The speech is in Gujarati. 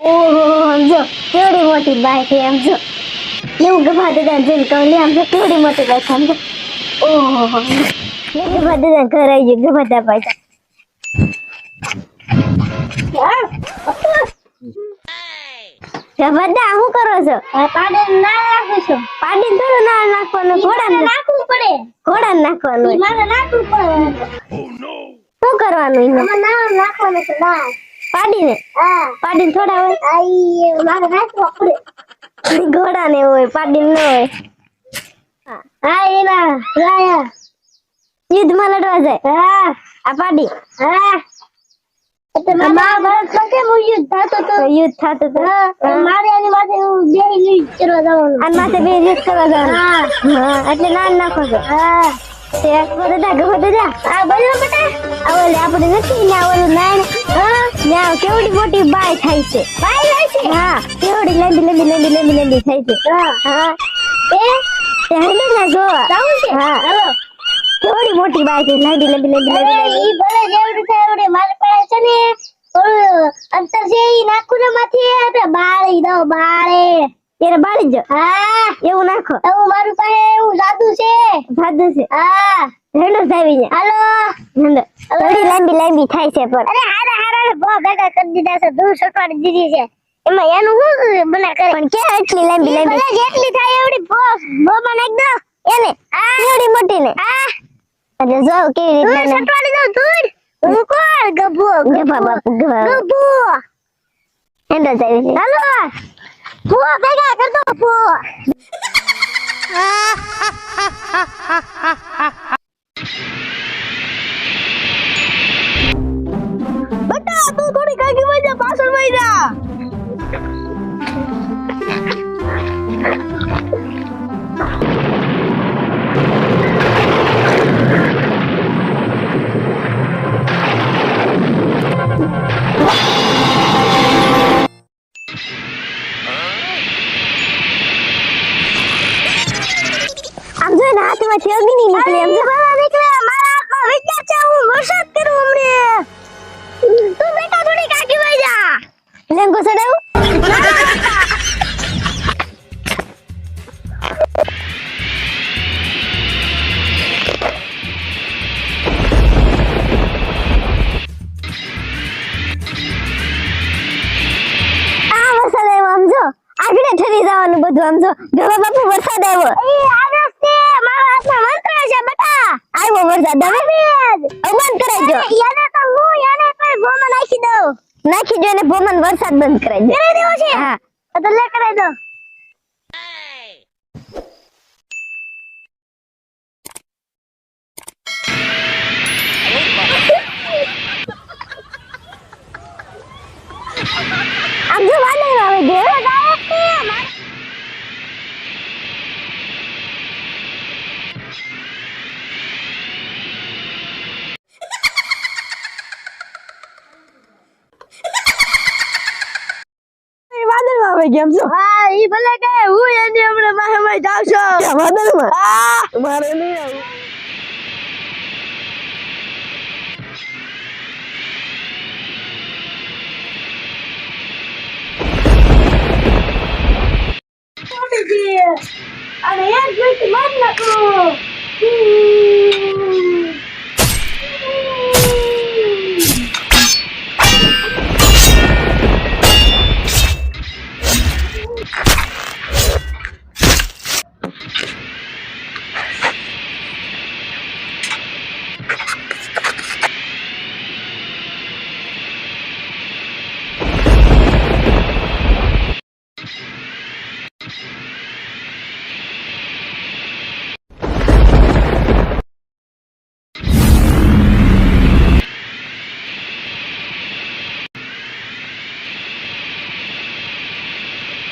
ઓહો સમજો કેવડી મોટી બાઈક એમ જો. એવું ગભા દાદા જેમ કહું આમ જો કેવડી મોટી બાઈક છે જો. ઓહો ગભા દાદા ઘર આવી ગયું ગભા દા પાછા. ગભા શું કરો છો? પાડી ના નાખું છું પાડી થોડું ના નાખવાનું ઘોડા નાખવું પડે. ઘોડા નાખવાનું. મારે નાખવું પડે. શું કરવાનું એમાં ના નાખવાનું છે પાડીને? હા. પાડીને થોડા હોય? મારે નાખવા પડે. ઘોડા ને હોય પાડીને ન હોય. હા, એના રાયા યુદ્ધમાં લડવા જાય? હા. આ પાડી. હા. એટલે મહાભારતમાં કેમ યુદ્ધ થતો તો? યુદ્ધ થતો તો? મારે એની માથે બે યુદ્ધ કરવા જવાનું. આની માથે બે યુદ્ધ કરવા જવાનું? હા. એટલે ના નાખો છો? હા. બધા આ આ ઓલે આપણે નથી ના ઓલું નાણ હા ના કેવડી મોટી બાય થાય છે. બાય થાય છે? હા કેવડી લંબી લંબી લંબી લંબી લંબી થાય છે. હા. હા. એ તે ના જો. આવું છે? હા. હાલો. કેવડી મોટી બાય છે લંબી લંબી લંબી લંબી ઈ ભલે જેવડી થાય એવડી મારી પાસે છે ને અંતર છે ઈ નાખું ને માથી એટલે બાળી દો બાળે. ત્યારે બાળી જો હા. એવું નાખો. એવું મારું પાસે એવું જાદુ છે. જાદુ છે. હા. જાવી ને. હાલો. હેડો. થોડી લાંબી લાંબી થાય છે પણ. અરે બહુ ભેગા કરી દીધા છે દૂર સટવાડી દીધી છે. એમાં એનું શું બના કરે પણ કે એટલી લાંબી લાંબી? ભલે જેટલી થાય એવડી બોસ બોમાં નાખ દો એને આ એવડી મોટી ને. આ. એટલે જો કેવી રીતે સટવાડી દો દૂર હું કોણ? ગભો ગભા બાપુ ગભા. ગભો. હેડો જાવી છે. હાલો ફુવા ભેગા કરતો દો આમ જો ને હાથમાંથી અગ્નિ નીકળે આમ જો બહાર નીકળે મારા હાથમાં વિચાર છે હું વરસાદ કરું હમણે તું બેટા થોડી કાકી વઈ જા લેંગો સડાવું આ વરસાદ આવ્યો આમ જો આગળ ઠરી જવાનું બધું આમ જો ઢોળા બાપુ વરસાદ આવ્યો એ આગળ છે મારા હાથમાં મંત્ર છે આવ્યો વરસાદ હવે બંધ કરાઈ જો યાને તો હું યાને કોઈ ભોમન નાખી દઉં. નાખી જો ને ભોમન વરસાદ બંધ કરાઈ દે કરાઈ દેવો છે? હા. તો લે કરાઈ દો આવે કેમ છો? હા ઈ ભલે કે હું એની હમણાં માહે માહે જાઉં છું. વાદળમાં મારે? નહીં આવું. અને એક મિનિટ માર નાખો